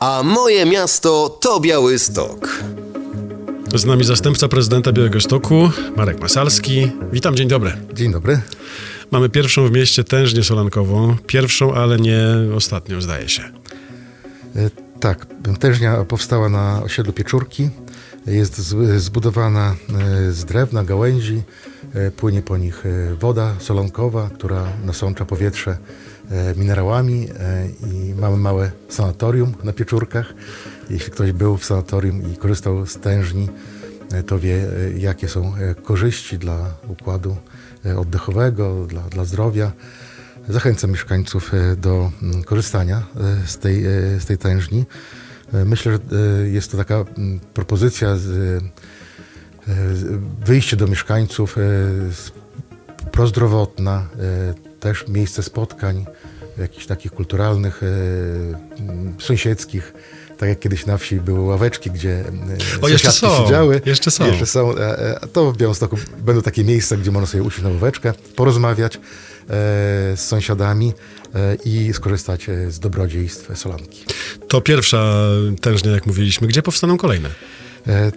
A moje miasto to Białystok. Z nami zastępca prezydenta Białegostoku, Marek Masalski. Witam, dzień dobry. Dzień dobry. Mamy pierwszą w mieście tężnię solankową. Pierwszą, ale nie ostatnią, zdaje się. E, Tak, tężnia powstała na osiedlu Pieczurki. Jest z- zbudowana e, z drewna, gałęzi. E, Płynie po nich woda solonkowa, która nasącza powietrze minerałami e, i mamy małe sanatorium na Pieczurkach. Jeśli ktoś był w sanatorium i korzystał z tężni, e, to wie, e, jakie są e, korzyści dla układu e, oddechowego, dla, dla zdrowia. Zachęcam mieszkańców e, do mm, korzystania e, z tej, e, z tej tężni. E, Myślę, że e, jest to taka mm, propozycja, e, wyjście do mieszkańców, e, prozdrowotna, e, też miejsce spotkań, jakichś takich kulturalnych, e, sąsiedzkich. Tak jak kiedyś na wsi były ławeczki, gdzie e, O, jeszcze są, siedziały. jeszcze są. Jeszcze są. e, To w Białymstoku będą takie miejsca, gdzie można sobie usiąść na ławeczkę, porozmawiać z sąsiadami i skorzystać z dobrodziejstw Solanki. To pierwsza tężnia, jak mówiliśmy. Gdzie powstaną kolejne?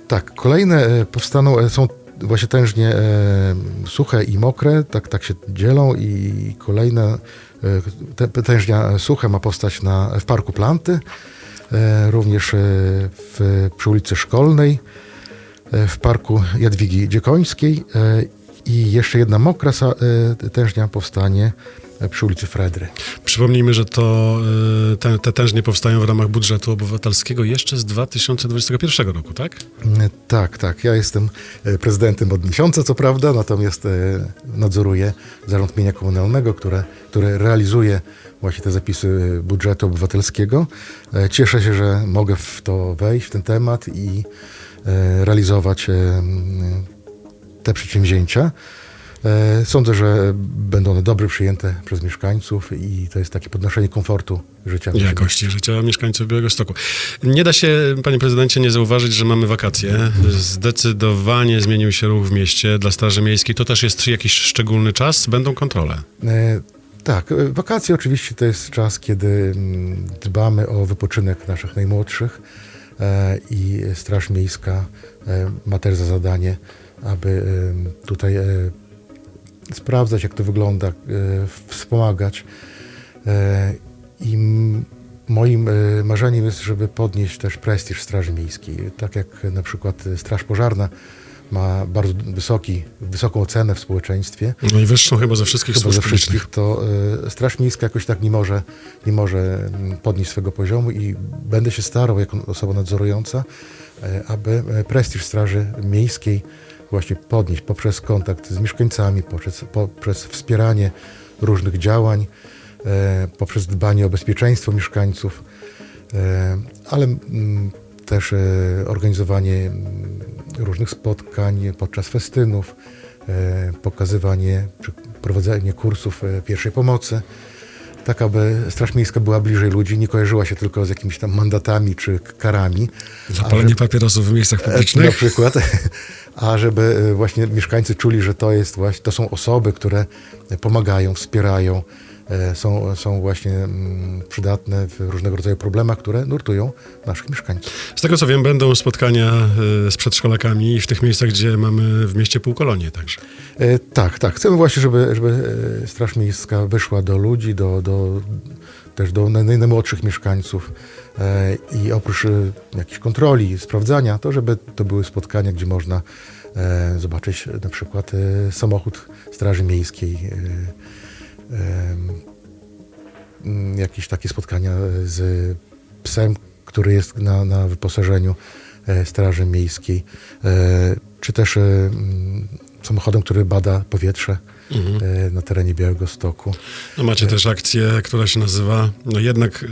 Tak, kolejne powstaną, są właśnie tężnie e, suche i mokre, tak, tak się dzielą i kolejne, e, tężnia suche ma powstać na, w Parku Planty, e, również w, przy ulicy Szkolnej, w Parku Jadwigi Dziekońskiej i jeszcze jedna mokra tężnia powstanie przy ulicy Fredry. Przypomnijmy, że to y, te, te tężnie powstają w ramach budżetu obywatelskiego jeszcze z 2021 roku, tak? E, Tak, tak. Ja jestem e, prezydentem od miesiąca, co prawda, natomiast nadzoruję Zarząd Mienia Komunalnego, które, które realizuje właśnie te zapisy budżetu obywatelskiego. Cieszę się, że mogę w to wejść, w ten temat i realizować te przedsięwzięcia. E, Sądzę, że będą one dobrze przyjęte przez mieszkańców i to jest takie podnoszenie komfortu życia. Jakości życia mieszkańców Białegostoku. Nie da się, panie prezydencie, nie zauważyć, że mamy wakacje. Zdecydowanie zmienił się ruch w mieście dla Straży Miejskiej. To też jest jakiś szczególny czas? Będą kontrole. E, Tak, e, wakacje oczywiście to jest czas, kiedy mm, dbamy o wypoczynek naszych najmłodszych i Straż Miejska ma też za zadanie, aby tutaj sprawdzać, jak to wygląda, e, wspomagać. E, I moim e, marzeniem jest, żeby podnieść też prestiż Straży Miejskiej. Tak jak na przykład Straż Pożarna ma bardzo wysoki, wysoką ocenę w społeczeństwie, Najwyższą chyba ze wszystkich chyba ze wszystkich, to y, Straż Miejska jakoś tak nie może, nie może podnieść swego poziomu i będę się starał jako osoba nadzorująca, y, aby prestiż Straży Miejskiej właśnie podnieść poprzez kontakt z mieszkańcami, poprzez, poprzez wspieranie różnych działań, y, poprzez dbanie o bezpieczeństwo mieszkańców, y, ale mm, też y, organizowanie mm, różnych spotkań podczas festynów, e, pokazywanie czy prowadzenie kursów e, pierwszej pomocy, tak aby Straż Miejska była bliżej ludzi, nie kojarzyła się tylko z jakimiś tam mandatami czy karami. Zapalenie papierosów w miejscach Na publicznych. przykład, a żeby e, właśnie mieszkańcy czuli, że to jest właśnie, to są osoby, które pomagają, wspierają, e, są, są właśnie mm, przydatne w różnego rodzaju problemach, które nurtują naszych mieszkańców. Z tego co wiem, będą spotkania y, z przedszkolakami w tych miejscach, gdzie mamy w mieście półkolonie także. E, tak, tak. Chcemy właśnie, żeby, żeby e, Straż Miejska wyszła do ludzi, do, do, też do naj, najmłodszych mieszkańców e, i oprócz e, jakichś kontroli, sprawdzania, to żeby to były spotkania, gdzie można e, zobaczyć na przykład e, samochód Straży Miejskiej, e, jakieś takie spotkania z psem, który jest na, na wyposażeniu e, Straży Miejskiej, e, czy też e, mm, samochodem, który bada powietrze e, na terenie Białego Stoku. No macie też akcję, która się nazywa, no jednak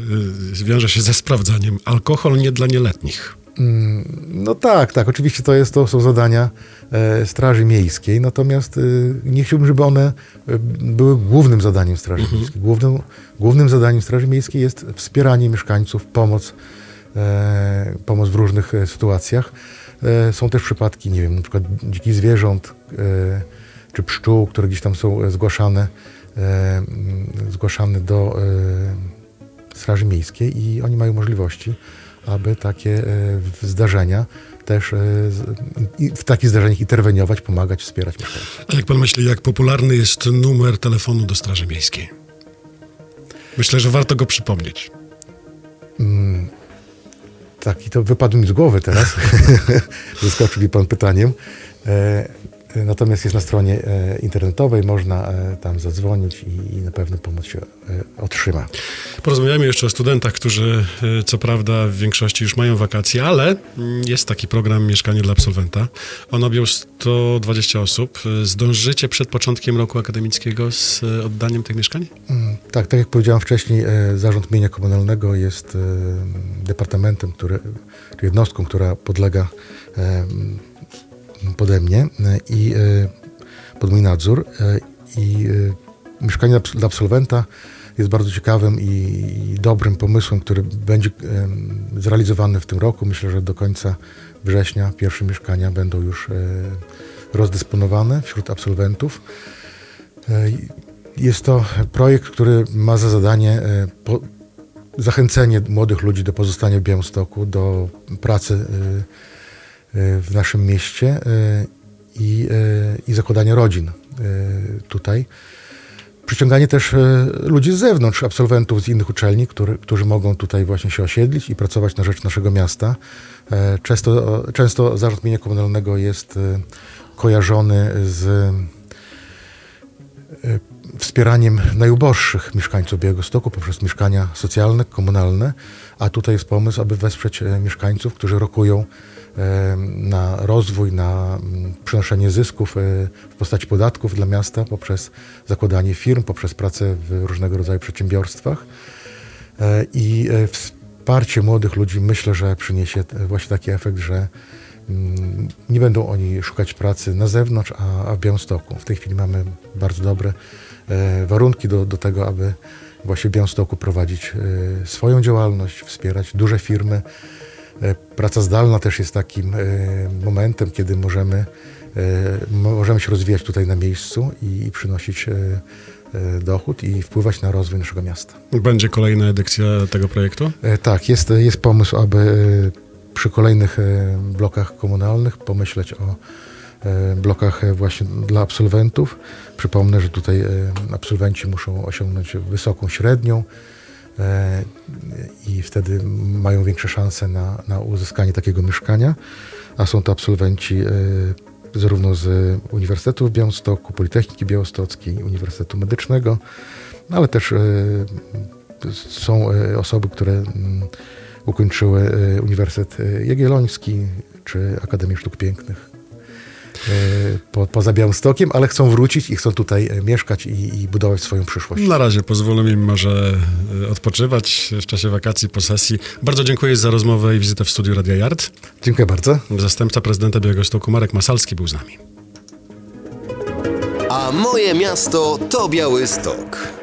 wiąże się ze sprawdzaniem. Alkohol nie dla nieletnich. Mm, No tak, tak. Oczywiście to, jest, to są zadania e, Straży Miejskiej, natomiast e, nie chciałbym, żeby one e, były głównym zadaniem Straży Miejskiej. Głównym, głównym zadaniem Straży Miejskiej jest wspieranie mieszkańców, pomoc, pomoc w różnych sytuacjach. Są też przypadki, nie wiem, na przykład dzikich zwierząt czy pszczół, które gdzieś tam są zgłaszane, zgłaszane do, Straży Miejskiej i oni mają możliwości, aby takie e, zdarzenia też e, w takich zdarzeniach interweniować, pomagać, wspierać mieszkańców. A jak pan myśli, jak popularny jest numer telefonu do Straży Miejskiej? Myślę, że warto go przypomnieć. Tak, i to wypadło mi z głowy teraz. Zaskoczył mi pan pytaniem. E, Natomiast jest na stronie e, internetowej, można e, tam zadzwonić i, i na pewno pomoc się e, otrzyma. Porozmawiamy jeszcze o studentach, którzy e, co prawda w większości już mają wakacje, ale mm, jest taki program Mieszkanie dla absolwenta. On objął 120 osób. E, Zdążycie przed początkiem roku akademickiego z e, oddaniem tych mieszkań? Mm, Tak, tak jak powiedziałem wcześniej, e, Zarząd Mienia Komunalnego jest e, departamentem, który, czy jednostką, która podlega e, pode mnie e, i e, pod mój nadzór. E, I mieszkanie dla- absolwenta jest bardzo ciekawym i, dobrym pomysłem, który będzie zrealizowany w tym roku. Myślę, że do końca września pierwsze mieszkania będą już rozdysponowane wśród absolwentów. Jest to projekt, który ma za zadanie zachęcenie młodych ludzi do pozostania w Białymstoku, do pracy w naszym mieście e, i, e, i zakładania rodzin e, tutaj. Przyciąganie też ludzi z zewnątrz, absolwentów z innych uczelni, który, którzy mogą tutaj właśnie się osiedlić i pracować na rzecz naszego miasta. Często, często zarząd mienia komunalnego jest kojarzony z wspieraniem najuboższych mieszkańców Białegostoku poprzez mieszkania socjalne, komunalne, a tutaj jest pomysł, aby wesprzeć mieszkańców, którzy rokują na rozwój, na mm, przynoszenie zysków e, w postaci podatków dla miasta poprzez zakładanie firm, poprzez pracę w różnego rodzaju przedsiębiorstwach. E, I e, wsparcie młodych ludzi myślę, że przyniesie właśnie taki efekt, że mm, nie będą oni szukać pracy na zewnątrz, a, w Białymstoku. W tej chwili mamy bardzo dobre warunki do, do tego, aby właśnie w Białymstoku prowadzić swoją działalność, wspierać duże firmy. E, praca zdalna też jest takim e, momentem, kiedy możemy, e, możemy się rozwijać tutaj na miejscu i, przynosić dochód i wpływać na rozwój naszego miasta. Będzie kolejna edycja tego projektu? Tak, jest, jest pomysł, aby przy kolejnych blokach komunalnych pomyśleć o blokach właśnie dla absolwentów. Przypomnę, że tutaj absolwenci muszą osiągnąć wysoką średnią i wtedy mają większe szanse na, na uzyskanie takiego mieszkania, a są to absolwenci e, zarówno z Uniwersytetu w Białymstoku, Politechniki Białostockiej, Uniwersytetu Medycznego, ale też e, są e, osoby, które ukończyły e, Uniwersytet e, Jagielloński czy Akademię Sztuk Pięknych. e, po, poza Białymstokiem, ale chcą wrócić i chcą tutaj e, mieszkać i, i budować swoją przyszłość. Na razie pozwolą im może e, odpoczywać w czasie wakacji, po sesji. Bardzo dziękuję za rozmowę i wizytę w studiu Radia Yard. Dziękuję bardzo. Zastępca prezydenta Białegostoku Marek Masalski był z nami. A moje miasto to Białystok.